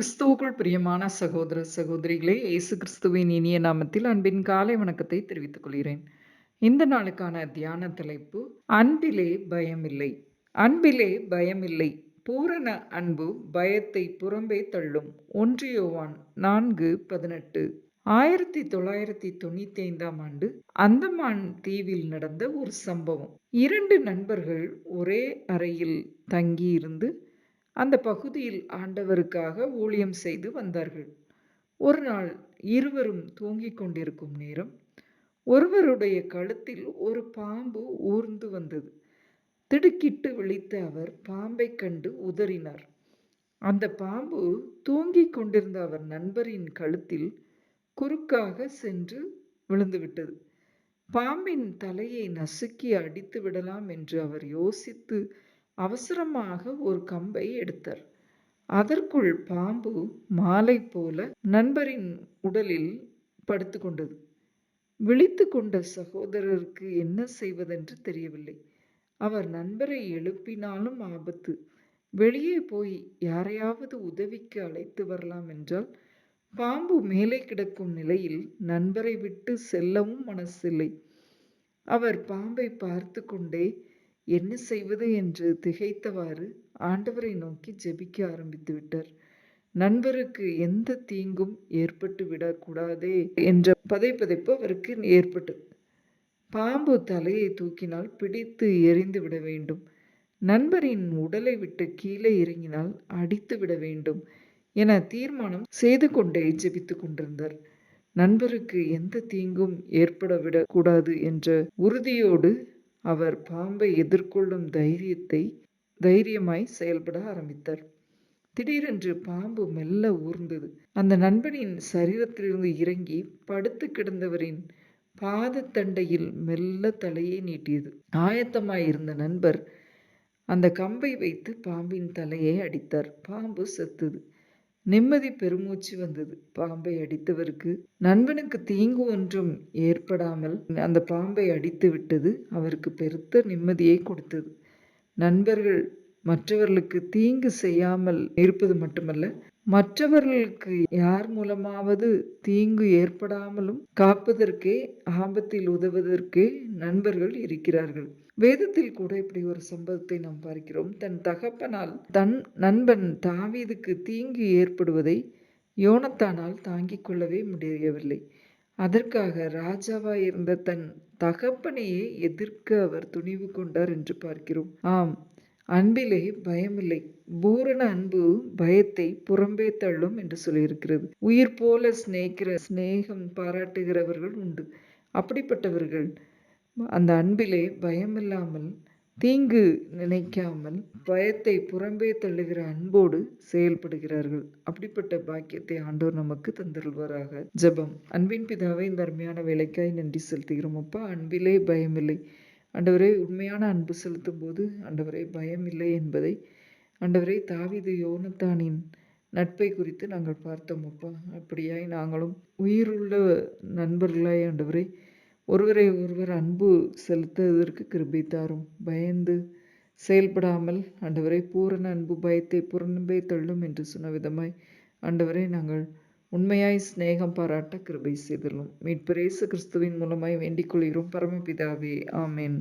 கிறிஸ்துவுக்குள் பிரியமான சகோதர சகோதரிகளே இயேசு கிறிஸ்துவின் இனிய நாமத்தில் அன்பின் காலை வணக்கத்தை தெரிவித்துக் கொள்கிறேன். இந்த நாளுக்கான தியான தலைப்பு அன்பிலே பயமில்லை. அன்பிலே பயமில்லை. பூரண அன்பு பயத்தை புறம்பே தள்ளும். ஒன்றியோவான் நான்கு பதினெட்டு. ஆயிரத்தி தொள்ளாயிரத்தி தொண்ணூத்தி ஐந்தாம் ஆண்டு அந்தமான் தீவில் நடந்த ஒரு சம்பவம். இரண்டு நண்பர்கள் ஒரே அறையில் தங்கியிருந்து அந்த பகுதியில் ஆண்டவருக்காக ஊழியம் செய்து வந்தார்கள். ஒரு நாள் இருவரும் தூங்கிக் கொண்டிருக்கும் நேரம் ஒருவருடைய கழுத்தில் ஒரு பாம்பு ஊர்ந்து வந்தது. திடுக்கிட்டு விழித்த அவர் பாம்பை கண்டு உதறினார். அந்த பாம்பு தூங்கிக் கொண்டிருந்த அவர் நண்பரின் கழுத்தில் குறுக்காக சென்று விழுந்துவிட்டது. பாம்பின் தலையை நசுக்கி அடித்து விடலாம் என்று அவர் யோசித்து அவசரமாக ஒரு கம்பை எடுத்தார். அதற்குள் பாம்பு மாலை போல நண்பரின் உடலில் படுத்து கொண்டது. விழித்து கொண்ட சகோதரருக்கு என்ன செய்வதென்று தெரியவில்லை. அவர் நண்பரை எழுப்பினாலும் ஆபத்து. வெளியே போய் யாரையாவது உதவிக்கு அழைத்து வரலாம் என்றால் பாம்பு மேலே கிடக்கும் நிலையில் நண்பரை விட்டு செல்லவும் மனசில்லை. அவர் பாம்பை பார்த்து கொண்டே என்ன செய்வது என்று திகைத்தவாறு ஆண்டவரை நோக்கி ஜெபிக்க ஆரம்பித்து விட்டார். நண்பருக்கு எந்த தீங்கும் ஏற்பட்டு விடக்கூடாதே என்ற பதைப்பதைப்பு அவருக்கு ஏற்பட்டது. பாம்பு தலையை தூக்கினால் பிடித்து எரிந்து விட வேண்டும். நண்பரின் உடலை விட்டு கீழே இறங்கினால் அடித்து விட வேண்டும் என தீர்மானம் செய்து கொண்டே ஜெபித்துக் கொண்டிருந்தார். நண்பருக்கு எந்த தீங்கும் ஏற்பட விடக்கூடாது என்ற உறுதியோடு அவர் பாம்பை எதிர்கொள்ளும் தைரியத்தை தைரியமாய் செயல்பட ஆரம்பித்தார். திடீரென்று பாம்பு மெல்ல ஊர்ந்தது. அந்த நண்பனின் சரீரத்திலிருந்து இறங்கி படுத்து கிடந்தவரின் பாதத்தண்டையில் மெல்ல தலையை நீட்டியது. ஆயத்தமாயிருந்த நண்பர் அந்த கம்பை வைத்து பாம்பின் தலையை அடித்தார். பாம்பு செத்துது. நிம்மதி பெருமூச்சு வந்தது. பாம்பை அடித்தவருக்கு நண்பனுக்கு தீங்கு ஒன்றும் ஏற்படாமல் அந்த பாம்பை அடித்து விட்டது அவருக்கு பெருத்த நிம்மதியை கொடுத்தது. நண்பர்கள் மற்றவர்களுக்கு தீங்கு செய்யாமல் இருப்பது மட்டுமல்ல மற்றவர்களுக்கு யார் மூலமாவது தீங்கு ஏற்படாமலும் காப்பதற்கே ஆபத்தில் உதவுவதற்கே நண்பர்கள் இருக்கிறார்கள். வேதத்தில் கூட இப்படி ஒரு சம்பவத்தை நாம் பார்க்கிறோம். தன் தகப்பனால் தன் நண்பன் தாவீதுக்கு தீங்கு ஏற்படுவதை யோனத்தானால் தாங்கிக் கொள்ளவே முடியவில்லை. அதற்காக ராஜாவாய் இருந்த தன் தகப்பனையே எதிர்க்க அவர் துணிவு கொண்டார் என்று பார்க்கிறோம். ஆம் அன்பிலே பயமில்லை. பூரண அன்பு பயத்தை புறம்பே தள்ளும் என்று சொல்லியிருக்கிறது. உயிர் போல சிநேகிற சிநேகம் பாராட்டுகிறவர்கள் உண்டு. அப்படிப்பட்டவர்கள் அந்த அன்பிலே பயமில்லாமல் தீங்கு நினைக்காமல் பயத்தை புறம்பே தள்ளுகிற அன்போடு செயல்படுகிறார்கள். அப்படிப்பட்ட பாக்கியத்தை ஆண்டோர் நமக்கு தந்தருள்வாராக. ஜபம். அன்பின் பிதாவை இந்த அருமையான வேலைக்காய் நன்றி செலுத்துகிறோம். அப்பா அன்பிலே பயமில்லை. ஆண்டவரே உண்மையான அன்பு செலுத்தும் போது ஆண்டவரே பயம் இல்லை என்பதை. ஆண்டவரே தாவிது யோனத்தானின் நட்பை குறித்து நாங்கள் பார்த்தோம் அப்பா. அப்படியாய் நாங்களும் உயிருள்ள நண்பர்களாய் ஆண்டவரை ஒருவரை ஒருவர் அன்பு செலுத்துவதற்கு கிருபை தாரும். பயந்து செயல்படாமல் ஆண்டவரை பூரண அன்பு பயத்தை புறநம்பே தள்ளும் என்று சொன்ன விதமாய் ஆண்டவரை நாங்கள் உண்மையாய் சிநேகம் பாராட்ட கிருபை செய்தலும் மீட்பிரேசு கிறிஸ்துவின் மூலமாய் வேண்டிக் கொள்கிறோம். பரமபிதாவே ஆமேன்.